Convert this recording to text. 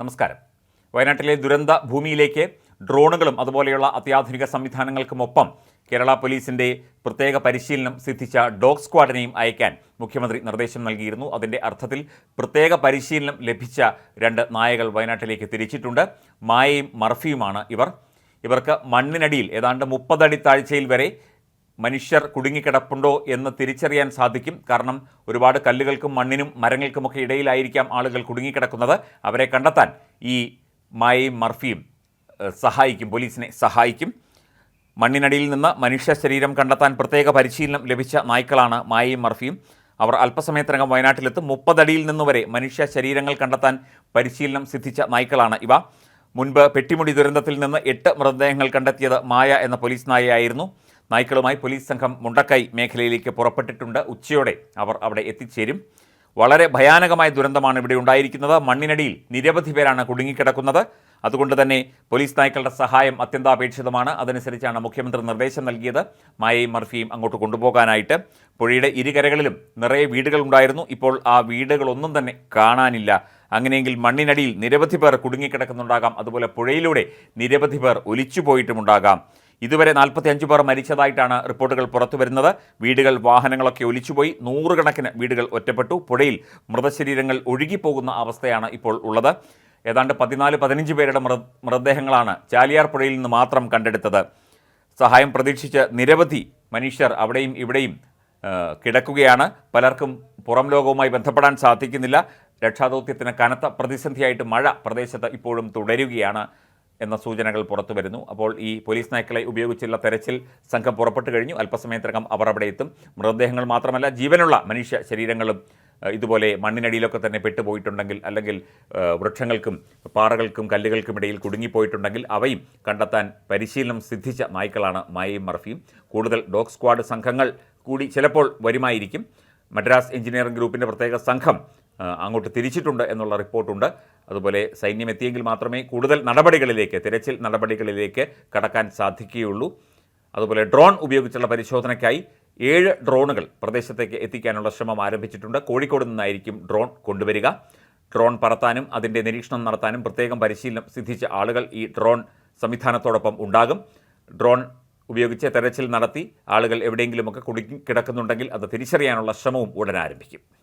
നമസ്കാരം. വയനാട്ടിലെ ദുരന്ത ഭൂമിയിലേക്ക് ഡ്രോണുകളും അതുപോലെയുള്ള അത്യാധുനിക സംവിധാനങ്ങൾക്കുമൊപ്പം കേരള പോലീസിന്റെ പ്രത്യേക പരിശീലനം സിദ്ധിച്ച ഡോഗ് സ്ക്വാഡിനെയും അയക്കാൻ മുഖ്യമന്ത്രി നിർദ്ദേശം നൽകിയിരുന്നു. അതിന്റെ അർത്ഥത്തിൽ പ്രത്യേക പരിശീലനം ലഭിച്ച രണ്ട് നായകൾ വയനാട്ടിലേക്ക് തിരിച്ചിട്ടുണ്ട്. മായയും മർഫിയുമാണ് ഇവർ. ഇവർക്ക് മണ്ണിനടിയിൽ ഏതാണ്ട് മുപ്പതടി താഴ്ചയിൽ വരെ മനുഷ്യർ കുടുങ്ങിക്കിടപ്പുണ്ടോ എന്ന് തിരിച്ചറിയാൻ സാധിക്കും. കാരണം ഒരുപാട് കല്ലുകൾക്കും മണ്ണിനും മരങ്ങൾക്കുമൊക്കെ ഇടയിലായിരിക്കാം ആളുകൾ കുടുങ്ങിക്കിടക്കുന്നത്. അവരെ കണ്ടെത്താൻ ഈ മായയും മർഫിയും സഹായിക്കും പോലീസിനെ സഹായിക്കും. മണ്ണിനടിയിൽ നിന്ന് മനുഷ്യ ശരീരം കണ്ടെത്താൻ പ്രത്യേക പരിശീലനം ലഭിച്ച നായ്ക്കളാണ് മായയും മർഫിയും. അവർ അല്പസമയത്തിനകം വയനാട്ടിലെത്തും. മുപ്പതടിയിൽ നിന്നുവരെ മനുഷ്യ ശരീരങ്ങൾ കണ്ടെത്താൻ പരിശീലനം സിദ്ധിച്ച നായ്ക്കളാണ് ഇവ. മുൻപ് പെട്ടിമുടി ദുരന്തത്തിൽ നിന്ന് എട്ട് മൃതദേഹങ്ങൾ കണ്ടെത്തിയത് മായ എന്ന പോലീസ് നായയായിരുന്നു. നായ്ക്കളുമായി പോലീസ് സംഘം മുണ്ടക്കൈ മേഖലയിലേക്ക് പുറപ്പെട്ടിട്ടുണ്ട്. ഉച്ചയോടെ അവർ അവിടെ എത്തിച്ചേരും. വളരെ ഭയാനകമായ ദുരന്തമാണ് ഇവിടെ ഉണ്ടായിരിക്കുന്നത്. മണ്ണിനടിയിൽ നിരവധി പേരാണ് കുടുങ്ങിക്കിടക്കുന്നത്. അതുകൊണ്ട് തന്നെ പോലീസ് നായ്ക്കളുടെ സഹായം അത്യന്താപേക്ഷിതമാണ്. അതനുസരിച്ചാണ് മുഖ്യമന്ത്രി നിർദ്ദേശം നൽകിയത്. മായയും മർഫിയും അങ്ങോട്ട് കൊണ്ടുപോകാനായിട്ട്. പുഴയുടെ ഇരുകരകളിലും നിറയെ വീടുകൾ ഉണ്ടായിരുന്നു. ഇപ്പോൾ ആ വീടുകളൊന്നും തന്നെ കാണാനില്ല. അങ്ങനെയെങ്കിൽ മണ്ണിനടിയിൽ നിരവധി പേർ കുടുങ്ങിക്കിടക്കുന്നുണ്ടാകാം. അതുപോലെ പുഴയിലൂടെ നിരവധി പേർ ഒലിച്ചുപോയിട്ടുമുണ്ടാകാം. ഇതുവരെ നാൽപ്പത്തി അഞ്ച് പേർ മരിച്ചതായിട്ടാണ് റിപ്പോർട്ടുകൾ പുറത്തു വരുന്നത്. വീടുകൾ വാഹനങ്ങളൊക്കെ ഒലിച്ചുപോയി. നൂറുകണക്കിന് വീടുകൾ ഒറ്റപ്പെട്ടു. പുഴയിൽ മൃതശരീരങ്ങൾ ഒഴുകിപ്പോകുന്ന അവസ്ഥയാണ് ഇപ്പോൾ ഉള്ളത്. ഏതാണ്ട് പതിനാല് പതിനഞ്ച് പേരുടെ മൃത മൃതദേഹങ്ങളാണ് ചാലിയാർ പുഴയിൽ നിന്ന് മാത്രം കണ്ടെടുത്തത്. സഹായം പ്രതീക്ഷിച്ച് നിരവധി മനുഷ്യർ അവിടെയും ഇവിടെയും കിടക്കുകയാണ്. പലർക്കും പുറം ലോകവുമായി ബന്ധപ്പെടാൻ സാധിക്കുന്നില്ല. രക്ഷാദൗത്യത്തിന് കനത്ത പ്രതിസന്ധിയായിട്ട് മഴ പ്രദേശത്ത് ഇപ്പോഴും തുടരുകയാണ് എന്ന സൂചനകൾ പുറത്തു വരുന്നു. അപ്പോൾ ഈ പോലീസ് നായ്ക്കളെ ഉപയോഗിച്ചുള്ള തെരച്ചിൽ സംഘം പുറപ്പെട്ടു കഴിഞ്ഞു. അല്പസമയത്തിനകം അവർ അവിടെ എത്തും. മൃതദേഹങ്ങൾ മാത്രമല്ല ജീവനുള്ള മനുഷ്യ ശരീരങ്ങളും ഇതുപോലെ മണ്ണിനടിയിലൊക്കെ തന്നെ പെട്ടുപോയിട്ടുണ്ടെങ്കിൽ അല്ലെങ്കിൽ വൃക്ഷങ്ങൾക്കും പാറകൾക്കും കല്ലുകൾക്കും ഇടയിൽ കുടുങ്ങിപ്പോയിട്ടുണ്ടെങ്കിൽ അവയും കണ്ടെത്താൻ പരിശീലനം സിദ്ധിച്ച നായ്ക്കളാണ് മായയും മർഫിയും. കൂടുതൽ ഡോഗ് സ്ക്വാഡ് സംഘങ്ങൾ കൂടി ചിലപ്പോൾ വരുമായിരിക്കും. മദ്രാസ് എഞ്ചിനീയറിംഗ് ഗ്രൂപ്പിന്റെ പ്രത്യേക സംഘം അങ്ങോട്ട് തിരിച്ചിട്ടുണ്ട് എന്നുള്ള റിപ്പോർട്ടുണ്ട്. അതുപോലെ സൈന്യം എത്തിയെങ്കിൽ മാത്രമേ കൂടുതൽ നടപടികളിലേക്ക് തിരച്ചിൽ നടപടികളിലേക്ക് കടക്കാൻ സാധിക്കുകയുള്ളൂ. അതുപോലെ ഡ്രോൺ ഉപയോഗിച്ചുള്ള പരിശോധനയ്ക്കായി ഏഴ് ഡ്രോണുകൾ പ്രദേശത്തേക്ക് എത്തിക്കാനുള്ള ശ്രമം ആരംഭിച്ചിട്ടുണ്ട്. കോഴിക്കോട് നിന്നായിരിക്കും ഡ്രോൺ കൊണ്ടുവരിക. ഡ്രോൺ പറത്താനും അതിന്റെ നിരീക്ഷണം നടത്താനും പ്രത്യേകം പരിശീലനം സിദ്ധിച്ച ആളുകൾ ഈ ഡ്രോൺ സംവിധാനത്തോടൊപ്പം ഉണ്ടാകും. ഡ്രോൺ ഉപയോഗിച്ച് തെരച്ചിൽ നടത്തി ആളുകൾ എവിടെയെങ്കിലുമൊക്കെ കുടുങ്ങി കിടക്കുന്നുണ്ടെങ്കിൽ അത് തിരിച്ചറിയാനുള്ള ശ്രമവും ഉടൻ ആരംഭിക്കും.